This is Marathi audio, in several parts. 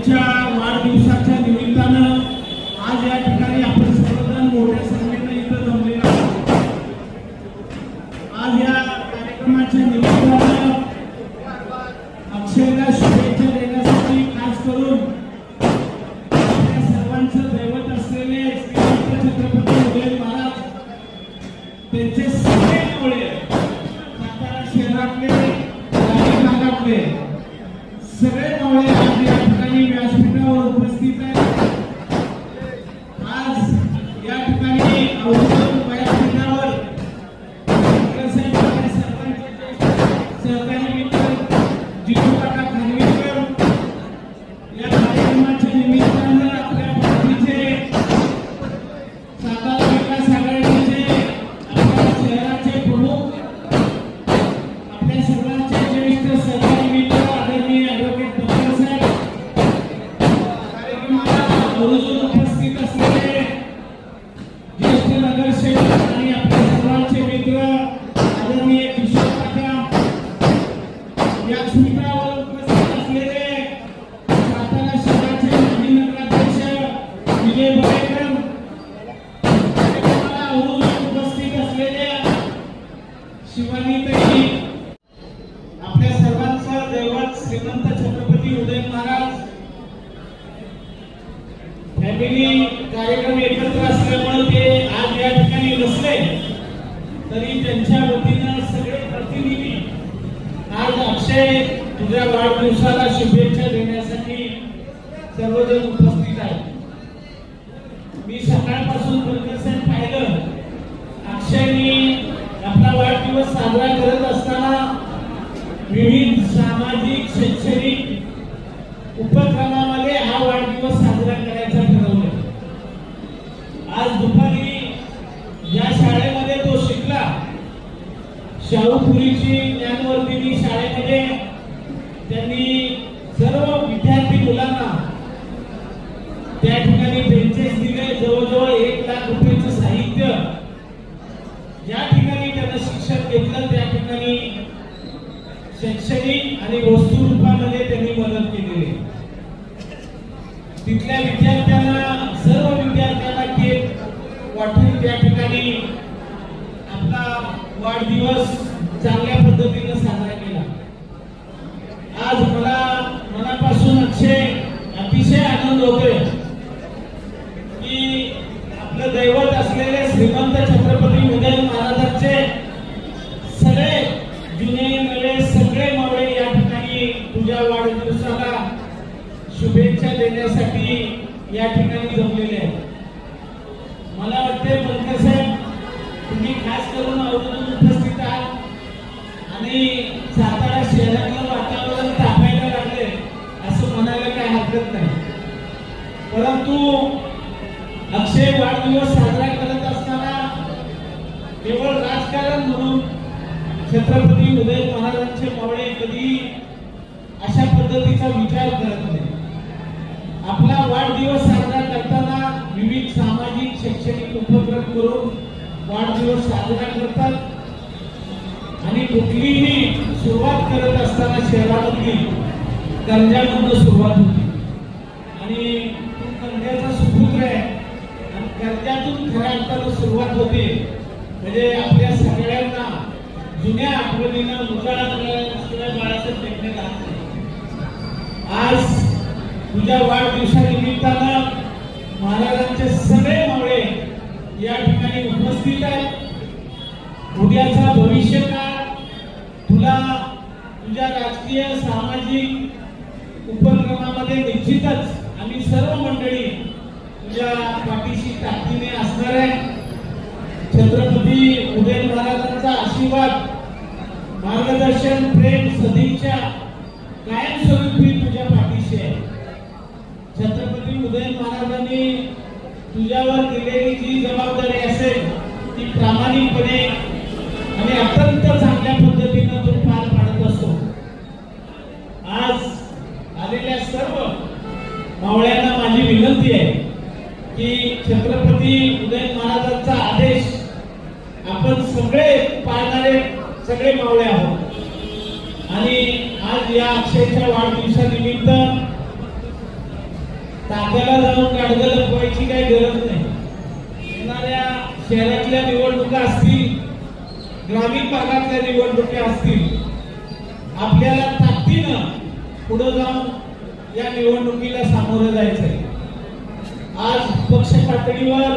यांच्या वाढदिवसाच्या ठिकाणी अवघड श्रीमंत छत्रपती उदय महाराज फॅमिली कार्यक्रम एकत्र असल्यामुळे ते आज या ठिकाणी नसले तरी त्यांच्या वतीनं सगळे प्रतिनिधी आज अक्षय तुझ्या वाढदिवसाला शुभेच्छा देण्यासाठी सर्वजण उपस्थित आहेत मी सकाळपासून प्रकर्षण पाहिलं अक्षयनी आपला वाढदिवस साजरा करत असताना विविध सामाजिक शैक्षणिक उपक्रमामध्ये हा वाढदिवस साजरा करायचा ठरवलं आज दुपारी ज्या शाळेमध्ये तो शिकला शाहूपुरीची ज्ञानवर्धिनी शाळेमध्ये त्यांनी सर्व विद्यार्थी मुलांना त्या ठिकाणी बेंचेस दिले. जवळजवळ एक लाख रुपयाचं साहित्य ज्या ठिकाणी त्यांना शिक्षण घेतलं त्या ठिकाणी शैक्षणिक आणि वस्तू रूपामध्ये त्यांनी मदत केलेली तिथल्या विद्यार्थ्यांना सर्व विद्यार्थ्यांना केक वाटून त्या ठिकाणी आपला वाढदिवस चांगल्या पद्धतीनं साजरा केला. आज मला मनापासून अक्षय अतिशय आनंद होतोय की आपलं दैवत असलेले श्रीमंत छत्रपती उदय महाराजांचे सगळे जुने नवे सगळे मावळे या ठिकाणी तुझ्या वाढदिवसाला शुभेच्छा देण्यासाठी या ठिकाणी जमलेले आहेत. मला वाटते पंकज साहेब तुम्ही खास करून आणि सातारा शहरातलं वातावरण तापायला लागले असं म्हणायला काही हरकत नाही. परंतु अक्षय वाढदिवस साजरा करत असताना केवळ राजकारण म्हणून छत्रपती उदय महाराजांचे मावळे कधी अशा पद्धतीचा विचार करत नाही. आपला वाढदिवस साजरा करताना विविध सामाजिक शैक्षणिक उपक्रम करून वाढदिवस साजरा करतात. शहरामधली कर्जामधनं सुरुवात होती. आणि तो कर्जाचा सुपुत्र आहे. आणि कर्जातून खऱ्या अर्थानं सुरुवात होते. म्हणजे आपल्या सगळ्यांना जुन्या आठवणींना उजाळा मिळाल्याशिवाय बाळासाहेब देखणे राहत आज तुझ्या वाढदिवसानिमित्तानं महाराजांचे सगळे मावळे या ठिकाणी उपस्थित आहेत. उद्याचा भविष्य काळ तुला तुमच्या राजकीय सामाजिक उपक्रमामध्ये निश्चितच आम्ही सर्व मंडळी तुझ्या पाठीशी ताकदीने असणार आहे. छत्रपती उदय महाराजांचा आशीर्वाद मार्गदर्शन प्रेम सदिच्छा कायमस्वरूपी तुझ्या पाठीशी आहे. छत्रपती उदय महाराजांनी तुझ्यावर दिलेली जी जबाबदारी असेल ती प्रामाणिकपणे आणि अत्यंत चांगल्या पद्धतीनं तू पार पाडत असतो आज आलेल्या सर्व मावळ्यांना माझी विनंती आहे की छत्रपती उदय महाराजांचा आदेश आपण सगळे पाळणारे सगळे मावळे आहोत. आणि आज या अक्षयच्या वाढदिवसानिमित्त कोणाला जाऊन काढगं लपवायची काही गरज नाही. येणाऱ्या शहरातल्या निवडणुका असतील ग्रामीण भागातल्या निवडणुका असतील आपल्याला ताकदीनं पुढे जाऊन या निवडणुकीला सामोरं जायचंय. आज पक्ष पातळीवर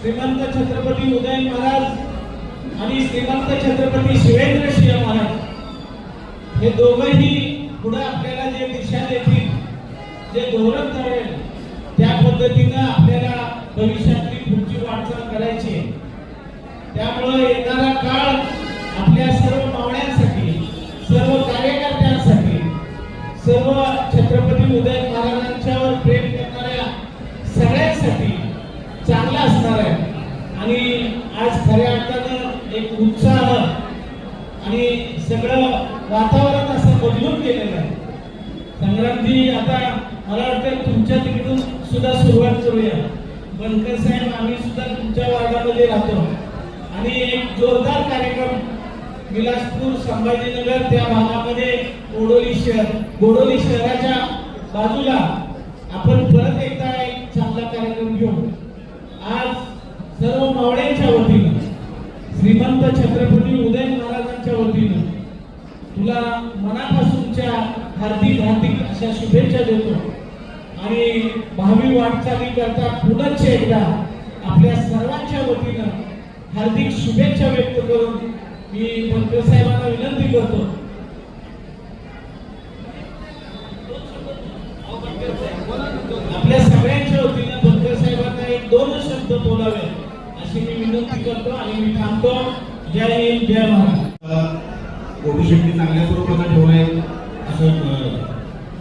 श्रीमंत छत्रपती उदय महाराज आणि श्रीमंत छत्रपती शिवेंद्र सिंह महाराज हे दोघंही पुढे आपल्याला जे दिशा देतील जे धोरण ठरेल त्या पद्धतीनं आपल्याला भविष्यातली पुढची वाटचाल करायची आहे. त्यामुळे येणारा काळ आपल्या सर्व सर्व छत्रपती उदय महाराजांच्यावर प्रेम करणाऱ्या सगळ्यांसाठी चांगला असणार आहे. आणि आज खऱ्या अर्थानं एक उत्साह आणि सगळं वातावरण असं बदलून गेलेलं आहे. संग्रामजी आता मला वाटतं तुमच्या तिकडून सुद्धा सुरुवात करूया. बनकर साहेब आम्ही सुद्धा तुमच्या वार्डामध्ये राहतो. आणि एक जोरदार कार्यक्रम विलासपूर संभाजीनगर त्या भागामध्ये गोडोली शहर गोडोली शहराच्या बाजूला आपण परत एकदा एक चांगला कार्यक्रम घेऊ. आज सर्व मावळ्यांच्या वतीनं श्रीमंत छत्रपती उदय महाराजांच्या वतीनं तुला मनापासूनच्या हार्दिक हार्दिक अशा शुभेच्छा देतो. आणि भावी वाटचाली करता पुनश्च एकदा आपल्या सर्वांच्या वतीनं हार्दिक शुभेच्छा व्यक्त करून मी मंत्री साहेबांना विनंती करतो. आपल्या सगळ्यांच्या वतीनं बनकर साहेबांना एक दोन शब्द बोलावे अशी मी विनंती करतो आणि मी थांबतो. जय हिंद जय महाराज शेट्टी चांगल्या स्वरूपाचा ठेवलाय असं अं,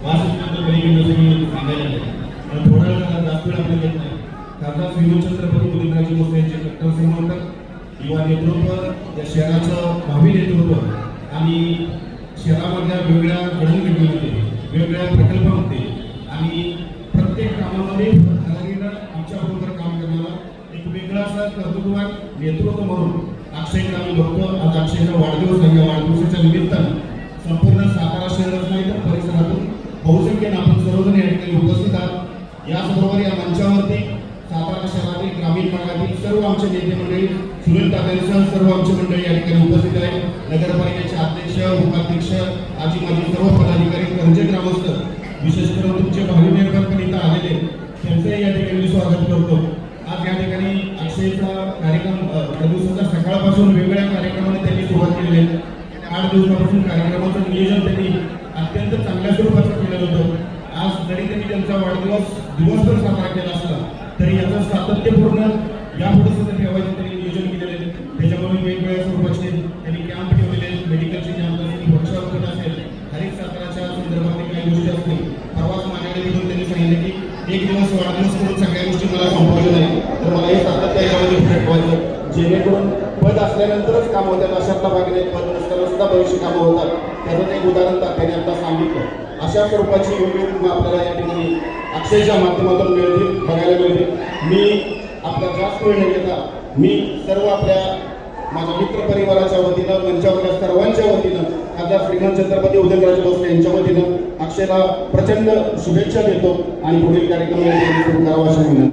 वासुदेवाचं बळीगिरी जसं मी सांगायला थोडा जास्त वेळ आपल्याला घेत नाही. खासदार श्रीमंत छत्रपती उदयनराजे भोसले यांचे कट्टर सिंह म्हणतात युवा नेतृत्व या शहराचं भावी नेतृत्व आणि शहरामधल्या वेगवेगळ्या घडणघडणीमध्ये वेगवेगळ्या प्रकल्पामध्ये आणि प्रत्येक कामामध्ये धडाडीनं आमच्याबरोबर काम करणारा एक वेगळा असा कर्तृत्वान नेतृत्व म्हणून अक्षयकडे आम्ही बघतो. आज अक्षयचा वाढदिवस आहे. या वाढदिवसाच्या निमित्तानं संपूर्ण सातारा शहरात नाही तर परिसरातून बहुसंख्येनं आपण सर्वजण या ठिकाणी उपस्थित आहात. याचबरोबर या मंचावरती सातारा शहरातील ग्रामीण भागातील सर्व आमचे नेते मंडळी सुनील तात्यांसह सर्व आमचे मंडळी या ठिकाणी उपस्थित आहेत. नगरपालिकेचे अध्यक्ष उपाध्यक्ष आजी माझे सर्व पदाधिकारी कर्जे ग्रामस्थ विशेष करून तुमचे भावी मेहरबान पण इथं आलेले त्यांचंही या ठिकाणी स्वागत करतो. आज या ठिकाणी अक्षयचा कार्यक्रम अ, सकाळपासून वेगवेगळ्या कार्यक्रमाने त्यांनी सुरुवात केलेली आहे. आठ दिवसापासून कार्यक्रमाचं नियोजन त्यांनी अत्यंत चांगल्या स्वरूपाचं केलं होतं. आज जरी त्यांनी त्यांचा वाढदिवस दिवसभर साजरा केला असला तरी याचं सातत्यपूर्ण यापुढे सुद्धा ठेवायचं त्यांनी नियोजन केलेले आहे. त्याच्यामुळे वेगवेगळ्या स्वरूपाचे त्यांनी कॅम्प ठेवलेले आहेत. मेडिकलचे कॅम्प असतील वर्कशॉप असेल हरित साताराच्या संदर्भातील काही गोष्टी असतील. परवाच माझ्याकडे घेऊन त्यांनी सांगितलं की एक दिवस वाढदिवस करून सगळ्या गोष्टी मला संपवल्या नाही तर मला हे सातत्य यामध्ये ठेवायचं जेणेकरून पद असल्यानंतरच काम होतात. अशातला भाग नाही. पद नसताना सुद्धा भविष्य कामं होतात. त्याचं एक उदाहरण त्याने आता सांगितलं. अशा स्वरूपाची वेगवेगळी कामं आपल्याला या ठिकाणी अक्षयच्या माध्यमातून मिळतील बघायला मिळतील. मी आपला जास्त वेळ न घेता मी सर्व आपल्या माझ्या मित्र परिवाराच्या वतीनं मंचावरच्या सर्वांच्या वतीनं खासदार श्रीमंत छत्रपती उदयनराजे भोसले यांच्या वतीनं अक्षयला प्रचंड शुभेच्छा देतो आणि पुढील कार्यक्रम करावा अशा विनंती.